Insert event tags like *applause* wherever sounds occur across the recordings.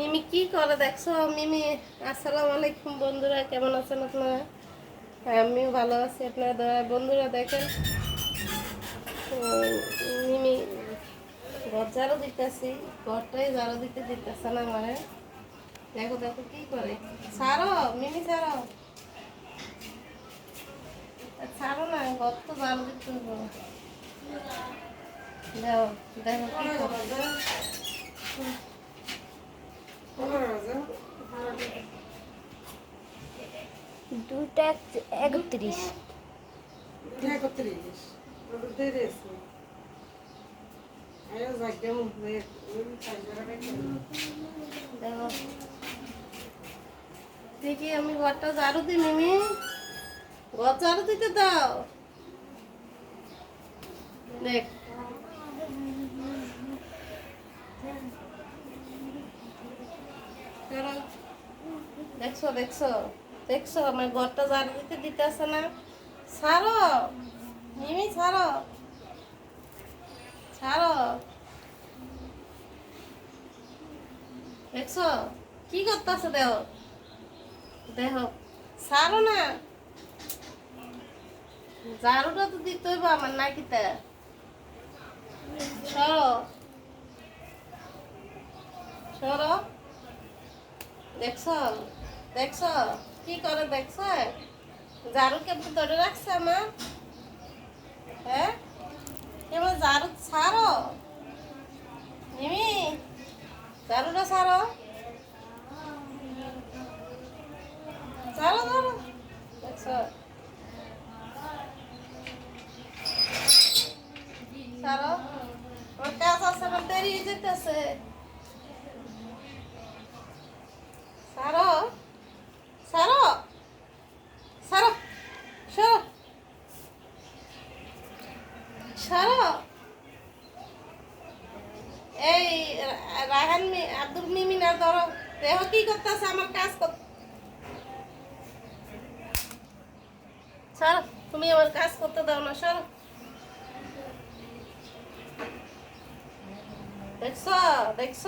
মিমি কি করে দেখছ? মিমি, আসসালামু আলাইকুম বন্ধুরা, কেমন আছেন আপনারা? আমিও ভালো আছি আপনারা দয়া- বন্ধুরা দেখেন। মিমি, ঘর ঝাড়ু দিতেছি, ঘরটাই ঝাড়ু দিতে দিতেছে না মানে দেখো দেখো কি করে। ছাড়ো, মিমি, ছাড়ো। ছাড়ো না, ঘর তো ঝাড়ু দিতে দেখো দেখো দুটা এক- একত্রিশ। দেখো। দেখি আমি ঘরটা ঝাড়ু দিই মিমি। ঘর ঝাড়ু দিতে দাও। দেখ। দেখছ দেখছ দেখছ, আমার ঘরটা ঝাড়ু দিতে দিতেছে না। ছাড়ো, মিমি, ছাড়ো। ছাড়ো। দেখছ, কি করতেছে দেহ দেহ ছাড়ো না। ঝাড়ুটা তো দিতে হইব আমার নাকিতে সরো সরো দেখছ? দেখছ? কি করে দেখছ? ঝাড়ু কেমন ধরে রাখছে আমার? হ্যাঁ? এবার ঝাড়ু ছাড়ো? মিমি ঝাড়ুটা ছাড়ো। ছাড়ো ছাড়ো। দেখছ? ছাড়ো। আমার কাজ আছে দেরি যেতেছে। ছাড়ো ছাড়ো ছাড়ো সরো। ছাড়ো এই রাহান আব্দুল মিমিনা ধরো, দেহ কি করতেছে? আমার কাজ কর। ছাড়ো তুমি আমার কাজ করতে দাও না, সরো। দেখছ? দেখছ?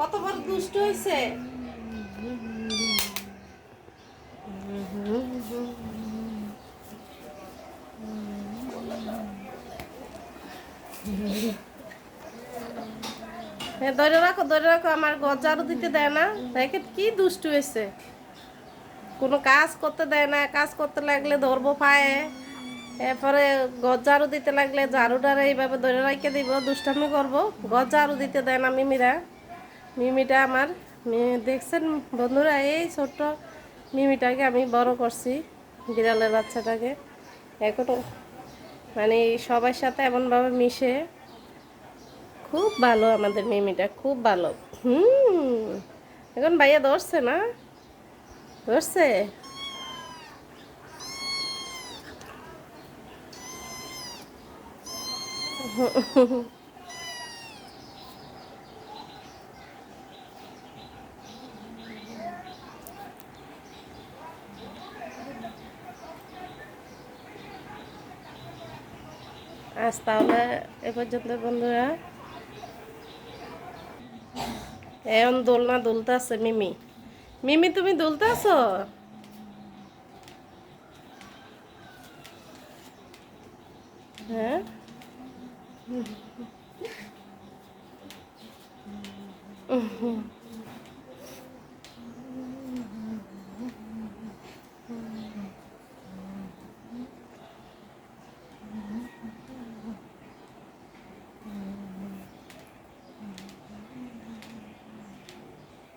কত বড় দুষ্ট হয়েছে হ্যাঁ ধরে রাখো ধরে রাখো, আমার গজারও দিতে দেয় না। দেখে কি দুষ্টু হয়েছে কোনো কাজ করতে দেয় না, কাজ করতে লাগলে ধরবো পায়ে। এরপরে গজ ঝাড়ু দিতে লাগলে ঝাড়ুটারে এইভাবে ধরে রেখে দিব, দুষ্টামি করব। গজ ঝাড়ু দিতে দেয় না মিমিরা। মিমিটা আমার। দেখছেন বন্ধুরা, এই ছোট্ট মিমিটাকে আমি বড় করছি বিড়ালের বাচ্চাটাকে। এখনও মানে সবার সাথে এমনভাবে মিশে খুব ভালো আমাদের মিমিটা, খুব ভালো। হুম, এখন ভাইয়া ধরছে না? ধরছে? *laughs* আজ তাহলে এ পর্যন্ত বন্ধুরা। এখন দোলনা দুলতে আছে মিমি। মিমি, তুমি দুলতে আছো? হ্যাঁ?